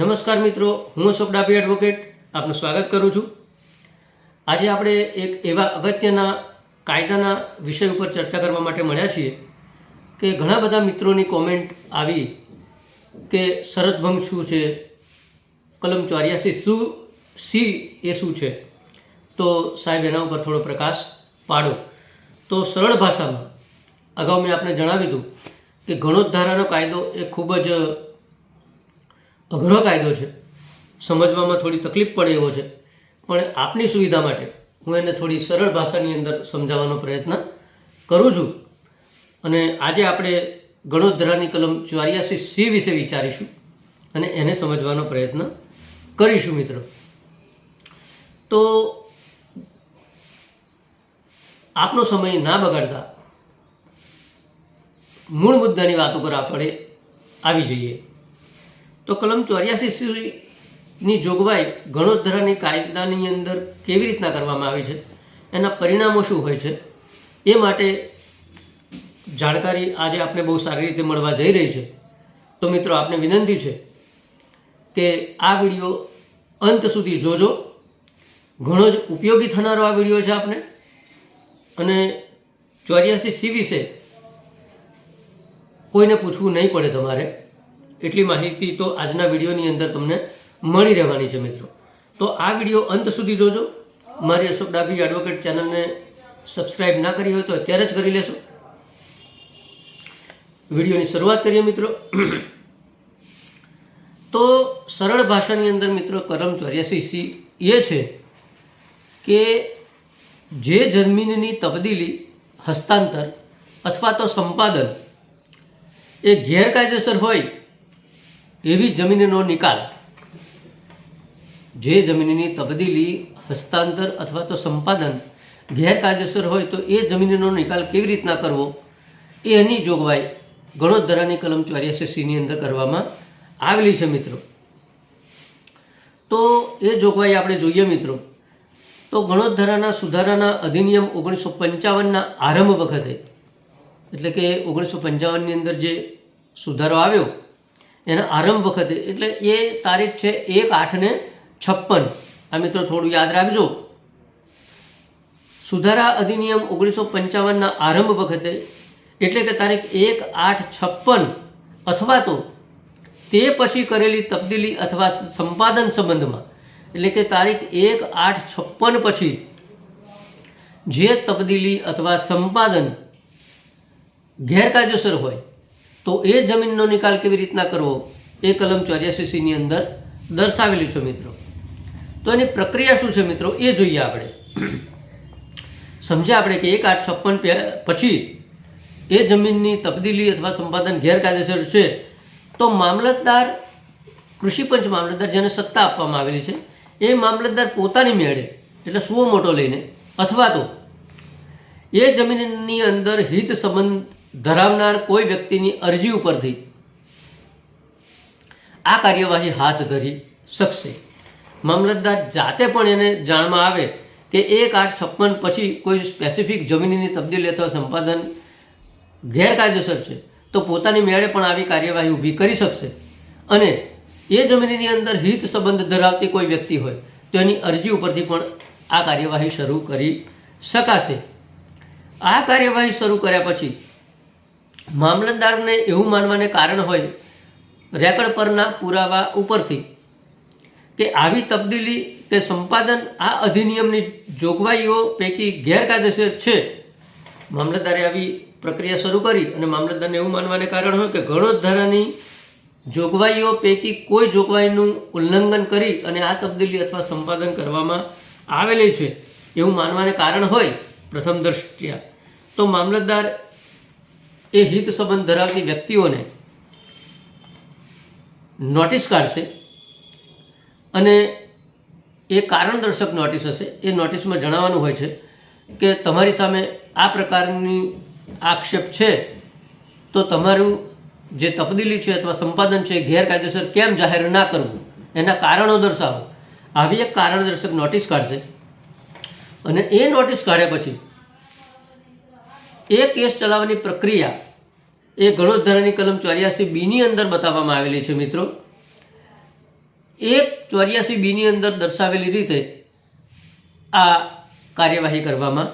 નમસ્કાર મિત્રો, હું અશોક ડાભી એડવોકેટ આપનું સ્વાગત કરું છું. આજે આપણે એક એવા અગત્યના કાયદાના વિષય ઉપર ચર્ચા કરવા માટે મળ્યા છીએ કે ઘણા બધા મિત્રોની કોમેન્ટ આવી કે શરતભંગ શું છે, કલમ ચોર્યાસી શું, સી એ શું છે. તો સાહેબ, એના ઉપર થોડો પ્રકાશ પાડો. તો સરળ ભાષામાં અગાઉ મેં આપને જણાવ્યું હતું કે ગણોદ્ધારાનો કાયદો એ ખૂબ જ અઘરો કાયદો છે. સમજવામાં થોડી તકલીફ પડે એવો છે. પણ આપની સુવિધા માટે હું એને થોડી સરળ ભાષાની અંદર સમજાવવાનો પ્રયત્ન કરું છું. અને આજે આપણે ગણોદરાની કલમ ચોર્યાસી સી વિશે વિચારીશું અને એને સમજવાનો પ્રયત્ન કરીશું મિત્રો. તો આપનો સમય ના બગાડતા મૂળ મુદ્દાની વાત ઉપર આપણે આવી જઈએ. તો કલમ ચોર્યાસી સુધીની જોગવાઈ ગણોદ્ધરાની કાયદાની અંદર કેવી રીતના કરવામાં આવી છે? એના પરિણામો શું હોય છે? એ માટે જાણકારી આજે આપણે બહુ સારી રીતે મળવા જઈ રહી છે. તો મિત્રો, આપને વિનંતી છે કે આ વીડિયો અંત સુધી જોજો. ઘણો જ ઉપયોગી થનારો આ વીડિયો છે આપને. અને ચોર્યાસી સી વિશે કોઈને પૂછવું નહીં પડે તમારે. એટલી માહિતી તો આજના વિડીયોની અંદર તમને મળી રહેવાની છે મિત્રો. તો આ વીડિયો અંત સુધી જોજો. મારી અશોક ડાભી એડવોકેટ ચેનલને સબસ્ક્રાઈબ ના કરી હોય તો અત્યારે જ કરી લેશો. વિડીયોની શરૂઆત કરીએ મિત્રો. તો સરળ ભાષાની અંદર મિત્રો કરમ ચોર્યાસી સી એ છે કે જે જમીનની તબદીલી, હસ્તાંતર અથવા તો સંપાદન એ ગેરકાયદેસર હોય એવી જમીનનો નિકાલ. જે જમીનની તબદીલી, હસ્તાંતર અથવા તો સંપાદન ગેરકાયદેસર હોય તો એ જમીનનો નિકાલ કેવી રીતના કરવો, એ એની જોગવાઈ ગણોદરાની કલમ ચોર્યાસી સીની અંદર કરવામાં આવેલી છે મિત્રો. તો એ જોગવાઈ આપણે જોઈએ મિત્રો. તો ગણોદરાના સુધારાના અધિનિયમ ઓગણીસો પંચાવનના આરંભ વખતે, એટલે કે ઓગણીસો પંચાવનની અંદર જે સુધારો આવ્યો એના આરંભ વખતે. એટલે એ તારીખ છે એક આઠને છપ્પન. આ મિત્રો થોડું યાદ રાખજો. સુધારા અધિનિયમ ઓગણીસો પંચાવનના આરંભ વખતે, એટલે કે તારીખ એક આઠ છપ્પન, અથવા તો તે પછી કરેલી તબદીલી અથવા સંપાદન સંબંધમાં, એટલે કે તારીખ એક આઠ છપ્પન પછી, જે તબદીલી અથવા સંપાદન ગેરકાયદેસર હોય તો એ જમીનનો નિકાલ કેવી રીતના કરવો? એ કલમ ચોર્યાસી સીની અંદર દર્શાવેલી છે મિત્રો. તો એની પ્રક્રિયા શું છે મિત્રો? એ જોઈએ આપણે. સમજ્યા આપણે કે એક આઠ છપ્પન પછી એ જમીનની તબદીલી અથવા સંપાદન ગેરકાયદેસર છે, તો મામલતદાર, કૃષિ પંચ મામલતદાર જેને સત્તા આપવામાં આવેલી છે, એ મામલતદાર પોતાની મેળે, એટલે સુઓ મોટો લઈને, અથવા તો એ જમીનની અંદર હિત સંબંધ ધરાવનાર કોઈ વ્યક્તિની અરજી ઉપરથી આ કાર્યવાહી હાથ ધરી શકશે. મામલતદાર જાતે પણ એને જાણમાં આવે કે એક આઠ છપ્પન પછી કોઈ સ્પેસિફિક જમીનની તબદીલી અથવા સંપાદન ગેરકાયદેસર છે, તો પોતાની મેળે પણ આવી કાર્યવાહી ઊભી કરી શકશે. અને એ જમીનની અંદર હિત સંબંધ ધરાવતી કોઈ વ્યક્તિ હોય, તો એની અરજી ઉપરથી પણ આ કાર્યવાહી શરૂ કરી શકાશે. આ કાર્યવાહી શરૂ કર્યા પછી મામલતદારને એવું માનવાને કારણ હોય, રેકર્ડ પરના પુરાવા ઉપરથી કે આવી તબદીલી કે સંપાદન આ અધિનિયમની જોગવાઈઓ પૈકી ગેરકાયદેસર છે. મામલતદારે આવી પ્રક્રિયા શરૂ કરી અને મામલતદારને એવું માનવાને કારણ હોય કે ગણોદ્ધારાની જોગવાઈઓ પૈકી કોઈ જોગવાઈનું ઉલ્લંઘન કરી અને આ તબદીલી અથવા સંપાદન કરવામાં આવેલી છે, એવું માનવાને કારણ હોય પ્રથમ દ્રષ્ટિયા તો મામલતદાર એ હિત સંબંધ ધરાવતી વ્યક્તિઓને નોટિસ કાઢશે અને એ કારણદર્શક નોટિસ હશે. એ નોટિસમાં જણાવવાનું હોય છે કે તમારી સામે આ પ્રકારની આક્ષેપ છે, તો તમારું જે તબદીલી છે અથવા સંપાદન છે ગેરકાયદેસર કેમ જાહેર ના કરવું? એના કારણો દર્શાવો. આવી એક કારણદર્શક નોટિસ કાઢશે અને એ નોટિસ કાઢ્યા પછી એ કેસ ચલાવવાની પ્રક્રિયા એ ગણોદ્ધારાની કલમ ચોર્યાસી બીની અંદર બતાવવામાં આવેલી છે મિત્રો. એક ચોર્યાસી બીની અંદર દર્શાવેલી રીતે આ કાર્યવાહી કરવામાં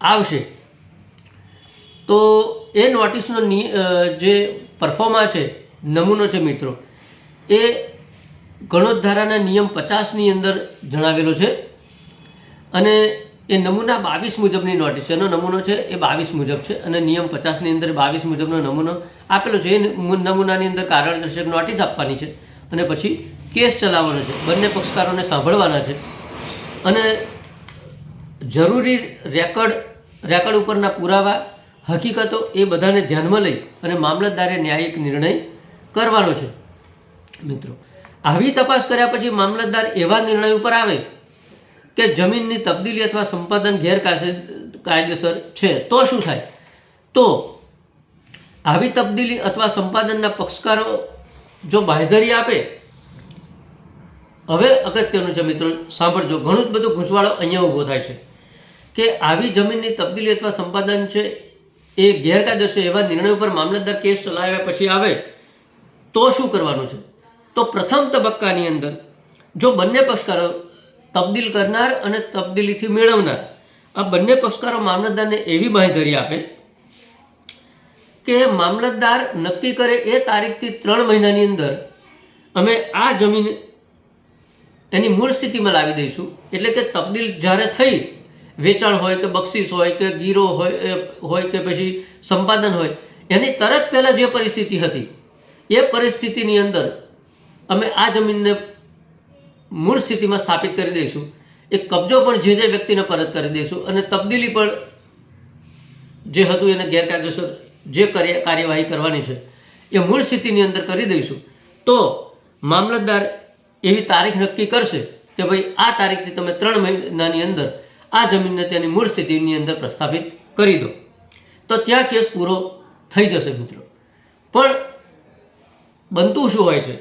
આવશે. તો એ નોટિસનો જે પરફોર્મા છે, નમૂનો છે મિત્રો, એ ગણોત ધારાના નિયમ પચાસની અંદર જણાવેલો છે. અને એ નમૂના બાવીસ મુજબની નોટિસ છે. એનો નમૂનો છે એ બાવીસ મુજબ છે અને નિયમ પચાસની અંદર બાવીસ મુજબનો નમૂનો આપેલો છે. એ નમૂનાની અંદર કારણ દર્શક નોટિસ આપવાની છે અને પછી કેસ ચલાવવાનો છે. બંને પક્ષકારોને સાંભળવાના છે અને જરૂરી રેકર્ડ રેકર્ડ ઉપરના પુરાવા, હકીકતો એ બધાને ધ્યાનમાં લઈ અને મામલતદારે ન્યાયિક નિર્ણય કરવાનો છે. મિત્રો, આવી તપાસ કર્યા પછી મામલતદાર એવા નિર્ણય ઉપર આવે કે જમીનની તબદીલી અથવા સંપાદન કાયદેસર છે, તો શું થાય? તો આવી તબદીલી અથવા સંપાદનના પક્ષકારો જો બાંયધરી આપે, હવે અગત્યનું છે મિત્રો, સાંભળજો, ઘણું જ બધું ગૂંચવાડો અહીંયા ઊભો થાય છે કે આવી જમીનની તબદીલી અથવા સંપાદન છે એ ગેરકાયદેસર એવા નિર્ણય ઉપર મામલતદાર કેસ ચલાવ્યા પછી આવે, તો શું કરવાનું છે? તો પ્રથમ તબક્કાની અંદર જો બંને પક્ષકારો તબદીલ કરનાર અને તબદીલીથી મેળવનાર. આ બંને પક્ષકારો મામલતદારને એવી બાંહેધરી આપે કે મામલતદાર નક્કી કરે એ તારીખથી ત્રણ મહિનાની અંદર અમે આ જમીન એની મૂળ સ્થિતિમાં લાવી દઈશું. એટલે કે તબદીલ જ્યારે થઈ, વેચાણ હોય કે બક્ષિસ હોય કે ગીરો હોય હોય કે પછી સંપાદન હોય, એની તરત પહેલાં જે પરિસ્થિતિ હતી, એ પરિસ્થિતિની અંદર અમે આ જમીનને મૂળ સ્થિતિમાં સ્થાપિત કરી દઈશું. એ કબજો પણ જે જે વ્યક્તિને પરત કરી દઈશું અને તબદીલી પણ જે હતું એને ગેરકાયદેસર જે કાર્ય કાર્યવાહી કરવાની છે, એ મૂળ સ્થિતિની અંદર કરી દઈશું. તો મામલતદાર એવી તારીખ નક્કી કરશે કે ભાઈ આ તારીખથી તમે ત્રણ મહિનાની અંદર આ જમીનને તેની મૂળ સ્થિતિની અંદર પ્રસ્થાપિત કરી દો. તો ત્યાં કેસ પૂરો થઈ જશે મિત્રો. પણ બનતું શું હોય છે?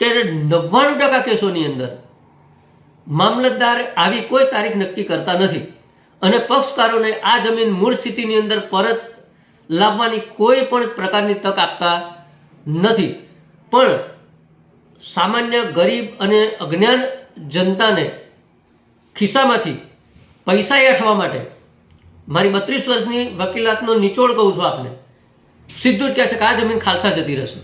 કે નવ્વાણું ટકા કેસોની અંદર મામલતદાર આવી કોઈ તારીખ નક્કી કરતા નથી. અને પક્ષકારોને આ જમીન મૂળ સ્થિતિની અંદર પરત લાવવાની કોઈ પણ પ્રકારની તક આપતા નથી. પણ સામાન્ય ગરીબ અને અજ્ઞાન જનતાને ખિસ્સામાંથી પૈસા યાઠવા માટે મારી બત્રીસ વર્ષની વકીલાતનો નિચોડ કહું છું આપને. સીધું જ કહેશે કે આ જમીન ખાલસા જતી રહેશે.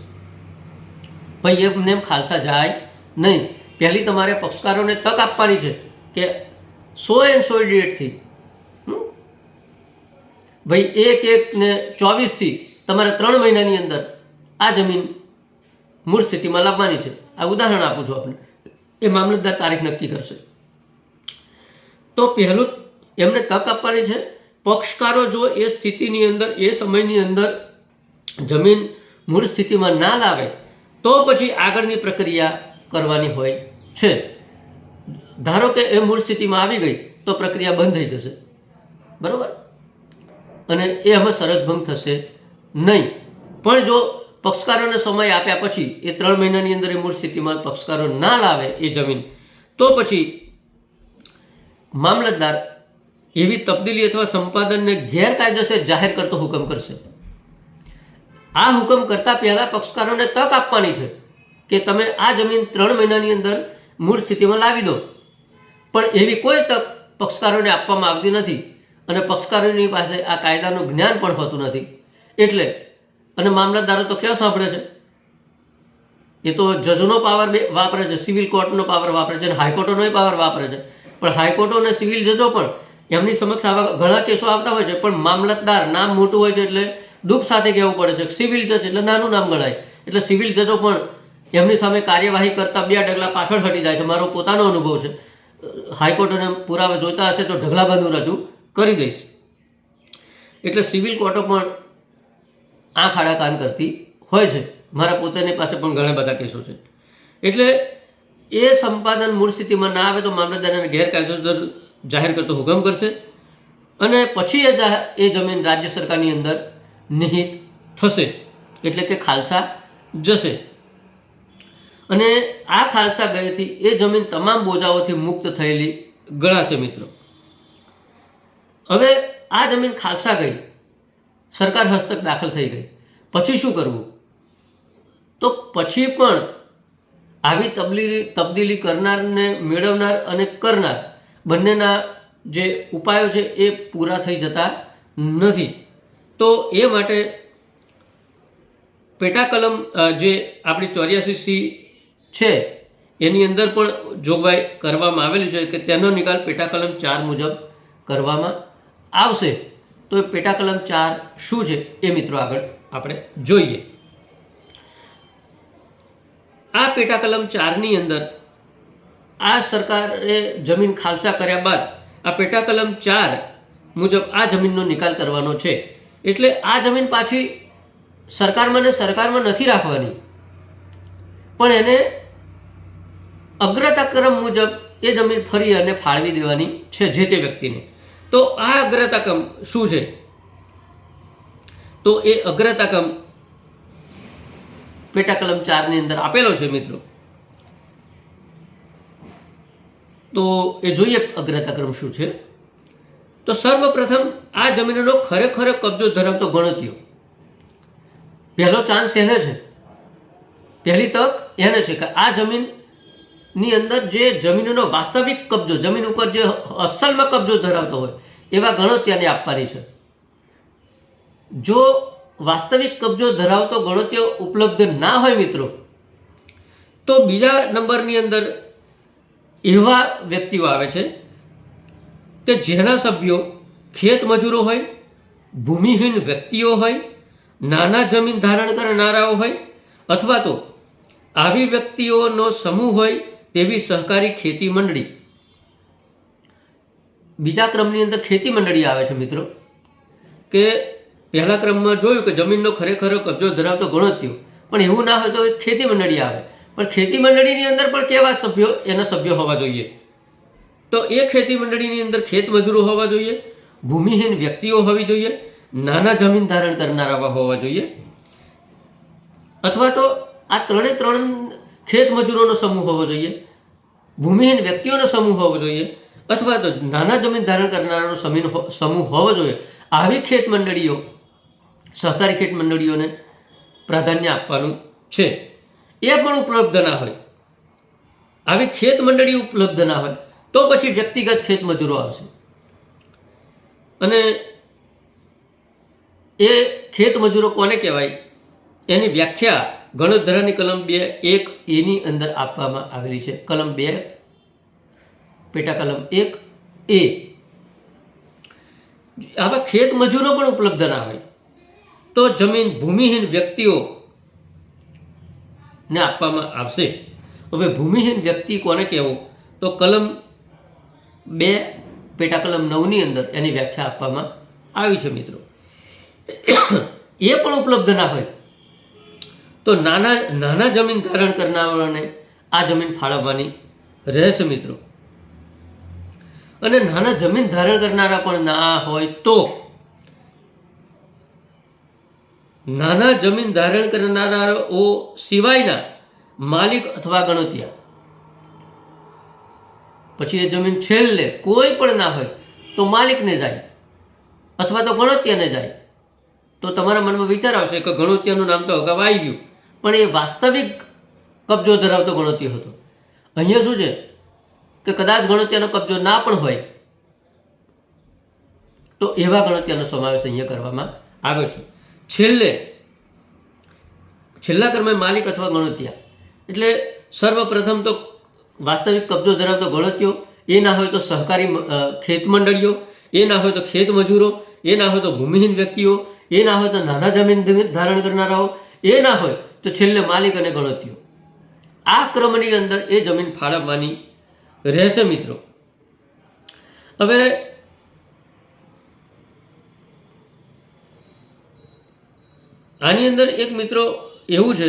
ભાઈ એમને એમ ખાલસા જાય નહીં. પહેલી તમારે પક્ષકારોને તક આપવાની છે કે સો એન્ડ સો ડેટથી ભાઈ, એક એક ને ચોવીસથી તમારે ત્રણ મહિનાની અંદર આ જમીન મૂળ સ્થિતિમાં લાવવાની છે. આ ઉદાહરણ આપું છું આપણે એ મામલતદાર તારીખ નક્કી કરશે. તો પહેલું એમને તક આપવાની છે. પક્ષકારો જો એ સ્થિતિની અંદર, એ સમયની અંદર જમીન મૂળ સ્થિતિમાં ના લાવે તો પછી આગળની પ્રક્રિયા કરવાની હોય છે. ધારો કે એ મૂળ સ્થિતિમાં આવી ગઈ, તો પ્રક્રિયા બંધ થઈ જશે. બરાબર? અને એ હવે શરતભંગ થશે નહીં. પણ જો પક્ષકારોને સમય આપ્યા પછી એ ત્રણ મહિનાની અંદર એ મૂળ સ્થિતિમાં પક્ષકારો ના લાવે એ જમીન, તો પછી મામલતદાર એવી તબદીલી અથવા સંપાદનને ગેરકાયદેસર જાહેર કરતો હુકમ કરશે. આ હુકમ કરતા પહેલા પક્ષકારોને તક આપવાની છે કે તમે આ જમીન ત્રણ મહિનાની અંદર મૂળ સ્થિતિમાં લાવી દો. પણ એવી કોઈ તક પક્ષકારોને આપવામાં આવતી નથી અને પક્ષકારોની પાસે આ કાયદાનું જ્ઞાન પણ હોતું નથી. એટલે, અને મામલતદારો તો ક્યાં સાંભળે છે? એ તો જજનો પાવર વાપરે છે, સિવિલ કોર્ટનો પાવર વાપરે છે અને હાઈકોર્ટોનો પાવર વાપરે છે. પણ હાઈકોર્ટો અને સિવિલ જજો પણ એમની સમક્ષ આવા ઘણા કેસો આવતા હોય છે, પણ મામલતદાર નામ મોટું હોય છે એટલે દુઃખ સાથે કહેવું પડે છે. સિવિલ જજ એટલે નાનું નામ ગણાય. એટલે સિવિલ જજો પણ એમની સામે કાર્યવાહી કરતા બે ડગલા પાછળ હટી જાય છે. મારો પોતાનો અનુભવ છે. હાઈકોર્ટોને પુરાવા જોતા હશે તો ઢગલાબંધનું રજૂ કરી દઈશ. એટલે સિવિલ કોર્ટો પણ આંખ આડા કાન કરતી હોય છે. મારા પોતાની પાસે પણ ઘણા બધા કેસો છે. એટલે એ સંપાદન મૂળ સ્થિતિમાં ના આવે તો મામલતદારને ગેરકાયદેસર જાહેર કરતો હુકમ કરશે. અને પછી એ જમીન રાજ્ય સરકારની અંદર નિહિત થશે. એટલે કે ખાલસા જશે. અને આ ખાલસા ગયેથી એ જમીન તમામ બોજાઓથી મુક્ત થયેલી ગણાશે મિત્રો. હવે આ જમીન ખાલસા ગઈ. સરકાર હસ્તક દાખલ થઈ ગઈ. પછી શું કરવું? તો પછી પણ આવી તબદીલી તબદીલી કરનારને મેળવનાર અને કરનાર બંનેના જે ઉપાયો છે એ પૂરા થઈ જતા નથી. તો એ માટે પેટા કલમ જે આપણી ચોર્યાસી સી છે, એની અંદર પણ જોગવાઈ કરવામાં આવેલી છે કે તેનો નિકાલ પેટા કલમ ચાર મુજબ કરવામાં આવશે. તો એ પેટા કલમ ચાર શું છે એ મિત્રો આગળ આપણે જોઈએ. આ પેટા કલમ ચારની અંદર આ સરકારે જમીન ખાલસા કર્યા બાદ આ પેટા કલમ ચાર મુજબ આ જમીનનો નિકાલ કરવાનો છે. એટલે આ જમીન પાછી સરકારમાં ને સરકારમાં નથી રાખવાની. પણ એને અગ્રતા ક્રમ મુજબ એ જમીન ફરી અને ફાળવી દેવાની છે જે તે વ્યક્તિને. તો આ અગ્રતા ક્રમ શું છે? તો એ અગ્રતા ક્રમ પેટા કલમ ચારની અંદર આપેલો છે મિત્રો. તો એ જોઈએ અગ્રતા ક્રમ શું છે? તો સર્વપ્રથમ આ જમીનનો ખરેખર કબજો ધરાવતો ગણતરીઓ. પહેલો ચાન્સ એને છે. પહેલી તક એને છે કે આ જમીનની અંદર જે જમીનનો વાસ્તવિક કબજો, જમીન ઉપર જે અસલમાં કબજો ધરાવતો હોય, એવા ગણોત્યાને આપવાની છે. જો વાસ્તવિક કબજો ધરાવતો ગણોત્ય ઉપલબ્ધ ના હોય મિત્રો, તો બીજા નંબરની અંદર એવા વ્યક્તિઓ આવે છે કે જેના સભ્યો ખેત મજૂરો હોય, ભૂમિહીન વ્યક્તિઓ હોય, નાના જમીન ધારણ કરનારાઓ હોય, અથવા તો આવી વ્યક્તિઓનો સમૂહ હોય તેવી સહકારી ખેતી મંડળી. બીજા ક્રમની અંદર ખેતી મંડળી આવે છે મિત્રો, કે પહેલા ક્રમમાં જોયું કે જમીનનો ખરેખર કબજો ધરાવતો ગણત્યો, પણ એવું ના હોય તો ખેતી મંડળી આવે. પણ ખેતી મંડળીની અંદર પણ કેવા સભ્યો એના સભ્યો હોવા જોઈએ? તો એ ખેતી મંડળીની અંદર ખેત મજૂરો હોવા જોઈએ, ભૂમિહીન વ્યક્તિઓ હોવી જોઈએ, નાના જમીન ધારણ કરનારા હોવા જોઈએ, અથવા તો આ ત્રણે ત્રણ ખેત મજૂરોનો સમૂહ હોવો જોઈએ, ભૂમિહીન વ્યક્તિઓનો સમૂહ હોવો જોઈએ, અથવા તો નાના જમીન ધારણ કરનારાનો સમીન સમૂહ હોવો જોઈએ. આવી ખેત મંડળીઓ, સહકારી ખેત મંડળીઓને પ્રાધાન્ય આપવાનું છે. એ પણ ઉપલબ્ધ ના હોય. આવી ખેત મંડળી ઉપલબ્ધ ના હોય. તો પછી વ્યક્તિગત ખેત મજૂરો આવશે. અને એ ખેત મજૂરો કોને કહેવાય? એની વ્યાખ્યા ગણતધારાની કલમ બે એક એની અંદર આપવામાં આવેલી છે. કલમ બે, પેટા કલમ એક, એ. આવા ખેત મજૂરો પણ ઉપલબ્ધ ના હોય તો જમીન ભૂમિહીન વ્યક્તિઓ ને આપવામાં આવશે. હવે ભૂમિહીન વ્યક્તિ કોને કહેવું? તો કલમ બે પેટા કલમ નવની અંદર એની વ્યાખ્યા આપવામાં આવી છે મિત્રો. એ પણ ઉપલબ્ધ ના હોય તો નાના નાના જમીન ધારણ કરનારાઓને આ જમીન ફાળવવાની રહેશે મિત્રો. અને નાના જમીન ધારણ કરનારા પણ ના હોય તો નાના જમીન ધારણ કરનારાઓ સિવાયના માલિક અથવા ગણતિયા પછી એ જમીન છેલ્લે કોઈ પણ ના હોય તો માલિકને જાય અથવા તો ગણોત્યાને જાય. તો તમારા મનમાં વિચાર આવશે કે ગણોત્યાનું નામ તો અગાઉ આવી ગયું. પણ એ વાસ્તવિક કબજો ધરાવતો ગણોત્ય હતો. અહીંયા શું છે? કે કદાચ ગણોત્યાનો કબજો ના પણ હોય, તો એવા ગણોત્યાનો સમાવેશ અહીંયા કરવામાં આવ્યો છે. છેલ્લે, છેલ્લા ક્રમે માલિક અથવા ગણોત્યા. એટલે સર્વપ્રથમ તો વાસ્તવિક કબજો ધરાવતો ગણત્યો, એ ના હોય તો સહકારી ખેત મંડળીઓ, એ ના હોય તો ખેત મજૂરો, એ ના હોય તો ભૂમિહીન વ્યક્તિઓ, એ ના હોય તો નાના જમીન ધારણ કરનારાઓ, એ ના હોય તો છેલ્લે માલિક અને ગણત્યો. આ ક્રમની અંદર એ જમીન ફાળવવાની રહેશે મિત્રો. હવે આની અંદર એક મિત્રો એવું છે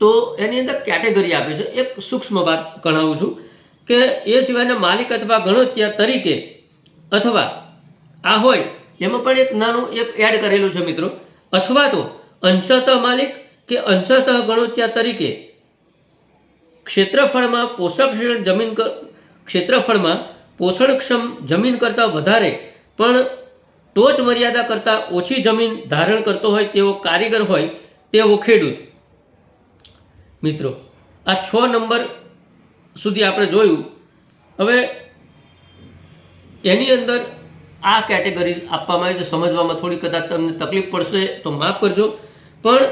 તો એની અંદર કેટેગરી આપે છે. એક સૂક્ષ્મ વાત ગણાવું છું કે એ સિવાયના માલિક અથવા ગણોત્યા તરીકે અથવા આ હોય, એમાં પણ એક નાનું એક એડ કરેલું છે મિત્રો. અથવા તો અંશતઃ માલિક કે અંશતઃ ગણોત્યા તરીકે ક્ષેત્રફળમાં પોષકક્ષમ જમીન ક્ષેત્રફળમાં પોષણક્ષમ જમીન કરતાં વધારે પણ ટોચ મર્યાદા કરતાં ઓછી જમીન ધારણ કરતો હોય તેવો કારીગર હોય તેવો ખેડૂત. મિત્રો, આ છ નંબર સુધી આપણે જોયું. હવે એની અંદર આ કેટેગરી આપવામાં આવી છે. સમજવામાં થોડી કદાચ તમને તકલીફ પડશે તો માફ કરજો. પણ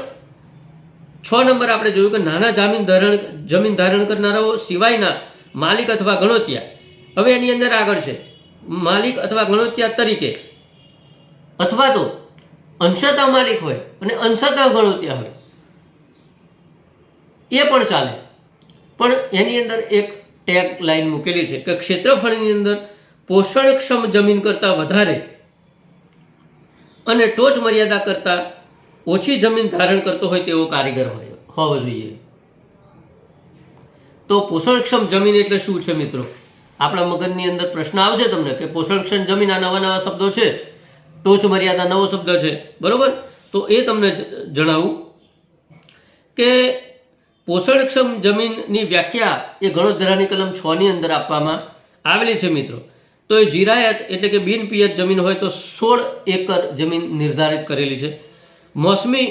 છ નંબર આપણે જોયું કે નાના જામીન ધારણ, જમીન ધારણ કરનારાઓ સિવાયના માલિક અથવા ગણોતિયા. હવે એની અંદર આગળ છે. માલિક અથવા ગણોતિયા તરીકે અથવા તો અંશતા માલિક હોય અને અંશતા ગણોતિયા હોય. એ પણ ચાલે. પણ એની અંદર એક ટેગ લાઈન મૂકેલી છે કે ક્ષેત્રફળની અંદર પોષણક્ષમ જમીન કરતાં વધારે અને ટોચ મર્યાદા કરતાં ઓછી જમીન ધારણ કરતો હોય તેવો કારીગર હોય, હોવો જોઈએ. તો પોષણક્ષમ જમીન એટલે શું છે મિત્રો? આપણા મગજની અંદર પ્રશ્ન આવશે તમને કે પોષણક્ષમ જમીન આ નવા નવા શબ્દો છે? ટોચ મર્યાદા નવો શબ્દ છે. બરોબર? તો એ તમને જણાવું કે પોષણક્ષમ જમીનની વ્યાખ્યા એ ગણોદરાની કલમ છ ની અંદર આપવામાં આવેલી છે મિત્રો. તો એ જીરાયત એટલે કે બિન પિયત જમીન હોય તો સોળ એકર જમીન નિર્ધારિત કરેલી છે. મોસમી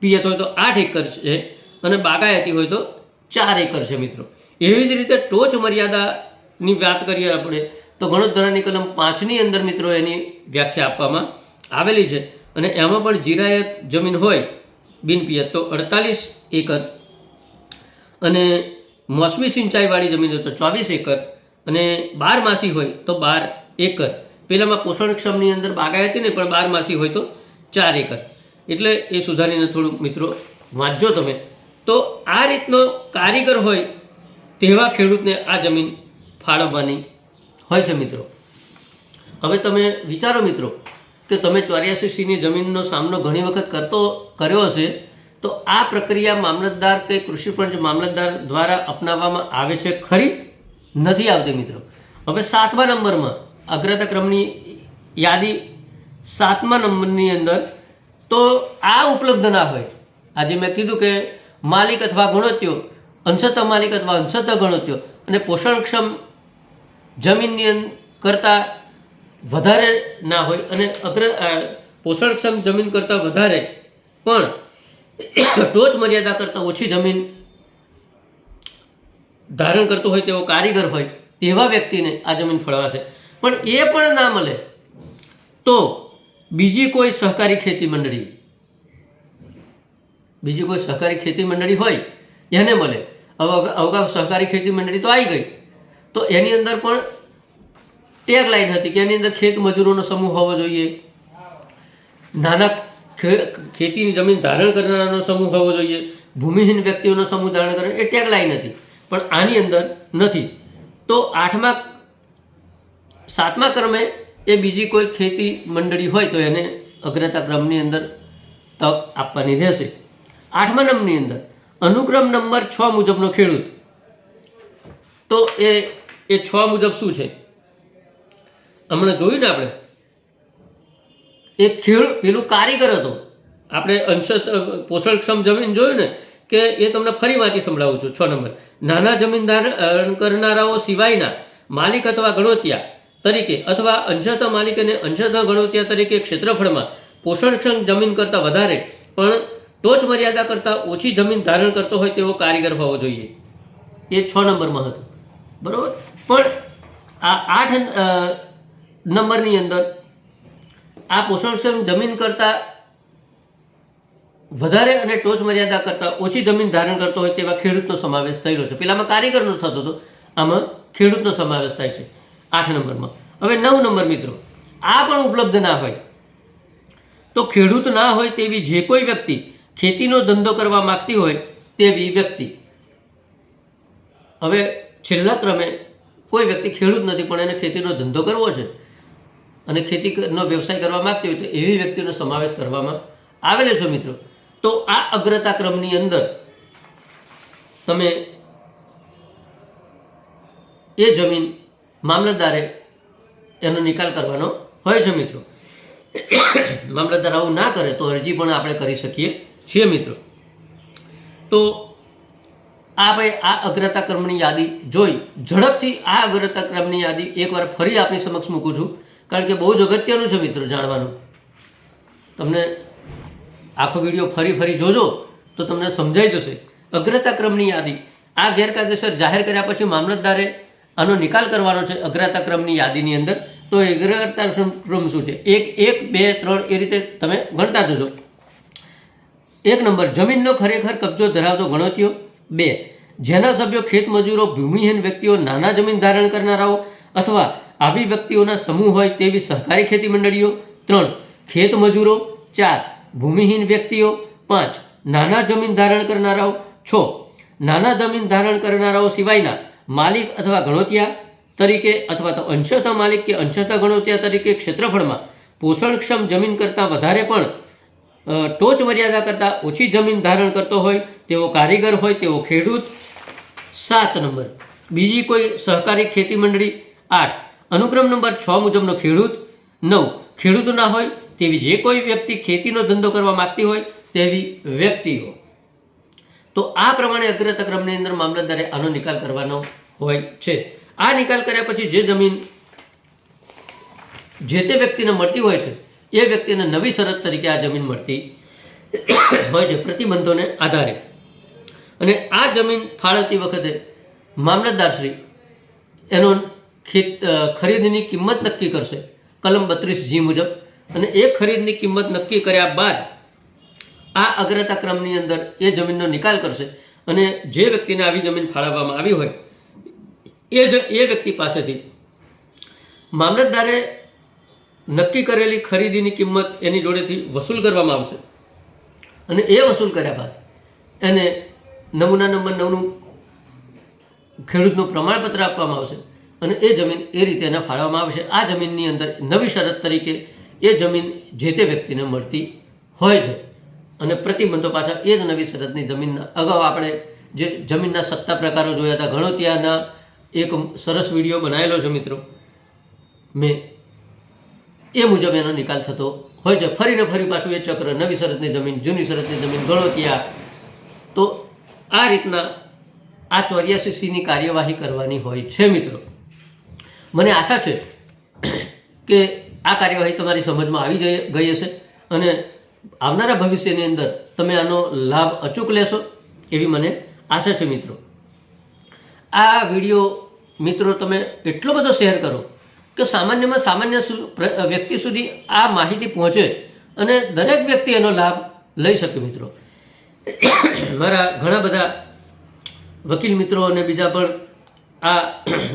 પિયત હોય તો આઠ એકર છે અને બાગાયતી હોય તો ચાર એકર છે મિત્રો. એવી જ રીતે ટોચ મર્યાદાની વાત કરીએ આપણે, તો ગણોદરાની કલમ પાંચની અંદર મિત્રો એની વ્યાખ્યા આપવામાં આવેલી છે. અને એમાં પણ જીરાયત જમીન હોય બિનપિયત તો અડતાલીસ એકર. અને મોસમી સિંચાઈવાળી જમીન હોય તો ચોવીસ એકર. અને બાર માસી હોય તો બાર એકર. પહેલાંમાં પોષણક્ષમની અંદર બાગાયતી ને, પણ બાર માસી હોય તો ચાર એકર. એટલે એ સુધારીને થોડુંક મિત્રો વાંચજો તમે. તો આ રીતનો કારીગર હોય તેવા ખેડૂતને આ જમીન ફાળવવાની હોય છે મિત્રો. હવે તમે વિચારો મિત્રો કે તમે ચોર્યાસી સીની જમીનનો સામનો ઘણી વખત કરતો કર્યો હશે, તો આ પ્રક્રિયા મામલતદાર કે કૃષિ પંચ મામલતદાર દ્વારા અપનાવવામાં આવે છે ખરી? નથી આવતી મિત્રો. હવે સાતમા નંબરમાં અગ્રતા ક્રમની યાદી સાતમા નંબરની અંદર તો આ ઉપલબ્ધ ના હોય. આજે મેં કીધું કે માલિક અથવા ગુણોત્યો અંશત માલિક અથવા અંશત ગણોત્યો અને પોષણક્ષમ જમીનની કરતાં વધારે ના હોય અને અગ્ર પોષણક્ષમ જમીન કરતાં વધારે, પણ ટોચ મર્યાદા કરતાં ઓછી જમીન ધારણ કરતો હોય તેવો કારીગર હોય તેવા વ્યક્તિને આ જમીન ફળવાશે. પણ એ પણ ના મળે તો બીજી કોઈ સહકારી ખેતી મંડળી, બીજી કોઈ સહકારી ખેતી મંડળી હોય એને મળે. અગ- સહકારી ખેતી મંડળી તો આવી ગઈ. તો એની અંદર પણ ટેગ લાઈન હતી કે એની અંદર ખેત મજૂરોનો સમૂહ હોવો જોઈએ. નાના ખેતીની જમીન ધારણ કરનારાનો સમૂહ હોવો જોઈએ. ભૂમિહીન વ્યક્તિઓનો સમૂહ ધારણ કરે એ ટેગ લાઈન હતી. પણ આની અંદર નથી. તો આઠમા, સાતમા ક્રમે એ બીજી કોઈ ખેતી મંડળી હોય તો એને અગ્રતા ક્રમની અંદર તક આપવાની રહેશે. આઠમા નંબરની અંદર, અનુક્રમ નંબર છ મુજબનો ખેડૂત. તો એ એ છ મુજબ શું છે? હમણાં જોયું ને આપણે? એ ખેડ પેલું કારીગર હતો. આપણે અંશત પોષણક્ષમ જમીન જોયું ને, કે એ તમને ફરી વાંચી સંભળાવું છું, છ નંબર. નાના જમીનદાર કરનારાઓ સિવાયના માલિક અથવા ગણોતિયા તરીકે અથવા અંશત માલિક અને અંશત ગણોતિયા તરીકે ક્ષેત્રફળમાં પોષણક્ષમ જમીન કરતાં વધારે, પણ ટોચ મર્યાદા કરતાં ઓછી જમીન ધારણ કરતો હોય તેવો કારીગર હોવો જોઈએ. એ છ નંબરમાં હતું. બરાબર? પણ આ આઠ નંબરની અંદર આ પોષણક્ષમ જમીન કરતાં વધારે અને ટોચ મર્યાદા કરતાં ઓછી જમીન ધારણ કરતો હોય તેવા ખેડૂતનો સમાવેશ થયેલો છે. પેલામાં કારીગરનો થતો હતો. આમાં ખેડૂતનો સમાવેશ થાય છે આઠ નંબરમાં. હવે નવ નંબર મિત્રો, આ પણ ઉપલબ્ધ ના હોય તો ખેડૂત ના હોય તેવી જે કોઈ વ્યક્તિ ખેતીનો ધંધો કરવા માગતી હોય તેવી વ્યક્તિ. હવે છેલ્લા ક્રમે કોઈ વ્યક્તિ ખેડૂત નથી પણ એને ખેતીનો ધંધો કરવો છે. અને ખેતીનો વ્યવસાય કરવા માગતી હોય તો એવી વ્યક્તિનો સમાવેશ કરવામાં આવેલો છે મિત્રો. તો આ અગ્રતા ક્રમની અંદર તમે એ જમીન મામલતદારે એનો નિકાલ કરવાનો હોય છે મિત્રો. મામલતદાર આવું ના કરે તો અરજી પણ આપણે કરી શકીએ છીએ મિત્રો. તો આપણે આ અગ્રતા ક્રમની યાદી જોઈ. ઝડપથી આ અગ્રતા ક્રમની યાદી એકવાર ફરી આપની સમક્ષ મૂકું છું. કારણ કે બહુ જ અગત્યનું છે મિત્રો જાણવાનું. તમને આખો વીડિયો ફરી ફરી જોજો તો તમને સમજાઈ જશે. અગ્રતા ક્રમની યાદી. આ ગેરકાયદેસર જાહેર કર્યા પછી મામલતદારે આનો નિકાલ કરવાનો છે અગ્રતા ક્રમની યાદીની અંદર. તો અગ્રતા ક્રમ શું છે? એક એક, બે, ત્રણ એ રીતે તમે ગણતા જજો. એક નંબર, જમીનનો ખરેખર કબજો ધરાવતો ગણોતીઓ. બે, જેના સભ્યો ખેતમજૂરો, ભૂમિહીન વ્યક્તિઓ નાના જમીન ધારણ કરનારાઓ અથવા આવી વ્યક્તિઓના સમૂહ હોય તેવી સહકારી ખેતી મંડળીઓ ત્રણ ખેતમજૂરો ચાર, ભૂમિહીન વ્યક્તિઓ, પાંચ, નાના જમીન ધારણ કરનારાઓ, છ, નાના જમીન ધારણ કરનારાઓ સિવાયના માલિક અથવા ગણોતિયા તરીકે અથવા તો અંશતા માલિક કે અંશતા ગણોતિયા તરીકે ક્ષેત્રફળમાં પોષણક્ષમ જમીન કરતાં વધારે પણ ટોચ મર્યાદા કરતાં ઓછી જમીન ધારણ કરતો હોય તેવો કારીગર હોય તેવો ખેડૂત. સાત નંબર. બીજી કોઈ સહકારી ખેતી મંડળી આઠ. અનુક્રમ નંબર છ મુજબનો ખેડૂત. નવ, ખેડૂત ના હોય તેવી જે કોઈ વ્યક્તિ ખેતીનો ધંધો કરવા માગતી હોય તેવી વ્યક્તિઓ તો આ પ્રમાણે અગ્રતા ક્રમની અંદર મામલતદારે આનો નિકાલ કરવાનો હોય છે. આ નિકાલ કર્યા પછી જે જમીન જે તે વ્યક્તિને મળતી હોય છે, એ વ્યક્તિને નવી શરત તરીકે આ જમીન મળતી હોય છે પ્રતિબંધોને આધારે. અને આ જમીન ફાળવતી વખતે મામલતદારશ્રી એનો ખેત ખરીદની કિંમત નક્કી કરશે, કલમ બત્રીસ જી મુજબ. અને એ ખરીદની કિંમત નક્કી કર્યા બાદ આ અગ્રતા ક્રમની અંદર એ જમીનનો નિકાલ કરશે અને જે વ્યક્તિને આવી જમીન ફાળવવામાં આવી હોય, એ જ, એ વ્યક્તિ પાસેથી મામલતદારે નક્કી કરેલી ખરીદીની કિંમત એની જોડેથી વસૂલ કરવામાં આવશે. અને એ વસૂલ કર્યા બાદ એને નમૂના નંબર નવનું ખેડૂતનું પ્રમાણપત્ર આપવામાં આવશે. અને એ જમીન એ રીતે એને ફાળવવામાં આવશે આ જમીનની અંદર નવી શરત તરીકે એ જમીન જે તે વ્યક્તિને મળતી હોય છે. અને પ્રતિબંધો પાછા એ જ નવી શરતની જમીનના અગાઉ આપણે જે જમીનના સત્તા પ્રકારો જોયા હતા. ગણોતિયાના એક સરસ વીડિયો બનાવેલો છે મિત્રો. મેં એ મુજબ એનો નિકાલ થતો હોય છે. ફરીને ફરી પાછું એ ચક્ર, નવી શરતની જમીન, જૂની શરતની જમીન ગણોતિયા તો આ રીતના આ ચોર્યાસી સીની કાર્યવાહી કરવાની હોય છે મિત્રો. મને આશા છે કે આ કાર્યવાહી તમારી સમજમાં આવી જઈ ગઈ હશે અને આવનારા ભવિષ્યની અંદર તમે આનો લાભ અચૂક લેશો એવી મને આશા છે મિત્રો. આ વીડિયો મિત્રો તમે એટલો બધો શેર કરો કે સામાન્યમાં સામાન્ય વ્યક્તિ સુધી આ માહિતી પહોંચે અને દરેક વ્યક્તિ એનો લાભ લઈ શકે મિત્રો. મારા ઘણા બધા વકીલ મિત્રો અને બીજા પણ આ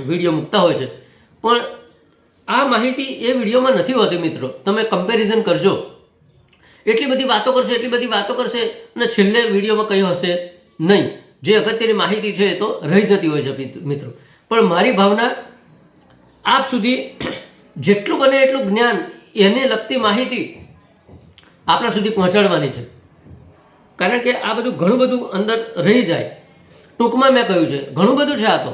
વીડિયો મૂકતા હોય છે. પણ આ માહિતી એ વિડીયોમાં નથી હોતી મિત્રો. તમે કમ્પેરિઝન કરજો. એટલી બધી વાતો કરશે, એટલી બધી વાતો કરશે અને છેલ્લે વિડીયોમાં કંઈ હશે નહીં. જે અગત્યની માહિતી છે એ તો રહી જતી હોય છે મિત્રો. પણ મારી ભાવના, આપ સુધી જેટલું બને એટલું જ્ઞાન એને લગતી માહિતી આપણા સુધી પહોંચાડવાની છે. કારણ કે આ બધું ઘણું બધું અંદર રહી જાય. ટૂંકમાં મેં કહ્યું છે, ઘણું બધું છે આ તો.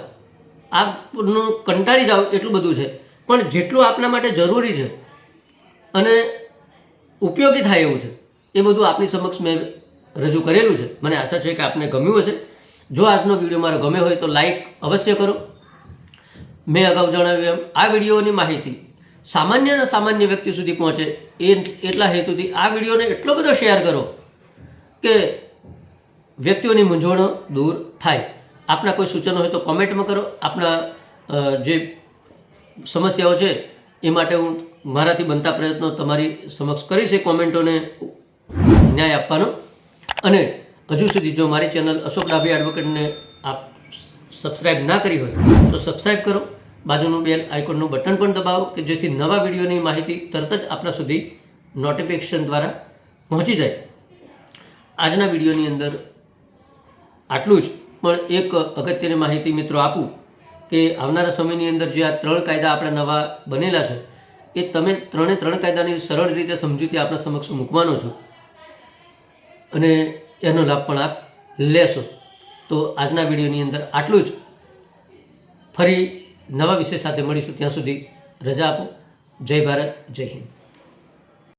આપનું કંટાળી જાઓ એટલું બધું છે. પણ જેટલું આપના માટે જરૂરી છે અને ઉપયોગી થાય એવું છે, એ બધું આપની સમક્ષ મેં રજૂ કરેલું છે. મને આશા છે કે આપને ગમ્યું હશે. જો આજનો વીડિયો મારો ગમે હોય તો લાઈક અવશ્ય કરો. મેં અગાઉ જણાવ્યું એમ, આ વિડીયોની માહિતી સામાન્ય અને સામાન્ય વ્યક્તિ સુધી પહોંચે એ એટલા હેતુથી આ વિડીયોને એટલો બધો શેર કરો કે વ્યક્તિઓની મૂંઝવણો દૂર થાય. આપના કોઈ સૂચનો હોય તો કોમેન્ટમાં કરો. આપના જે સમસ્યાઓ છે, એ માટે હું મારાથી બનતા પ્રયત્નો તમારી સમક્ષ કરીશ. એ કોમેન્ટોને ન્યાય આપવાનો. અને હજુ સુધી જો મારી ચેનલ અશોક ડાભી એડવોકેટને આપ સબસ્ક્રાઈબ ના કરી હોય, તો સબસ્ક્રાઈબ કરો. બાજુનું બેલ આઇકોનનું બટન પણ દબાવો, કે જેથી નવા વિડીયોની માહિતી તરત જ આપણા સુધી નોટિફિકેશન દ્વારા પહોંચી જાય. આજના વિડીયોની અંદર આટલું જ. પણ એક અગત્યની માહિતી મિત્રો આપું કે આવનારા સમયની અંદર જે આ ત્રણ કાયદા આપણે નવા બનેલા છે, એ તમે ત્રણે ત્રણ કાયદાની સરળ રીતે સમજૂતી આપણા સમક્ષ મૂકવાનો છો. અને એનો લાભ પણ આપ લેશો. તો આજના વિડીયોની અંદર આટલું જ. ફરી નવા વિષય સાથે મળીશું ત્યાં સુધી રજા આપો. જય ભારત, જય હિન્દ.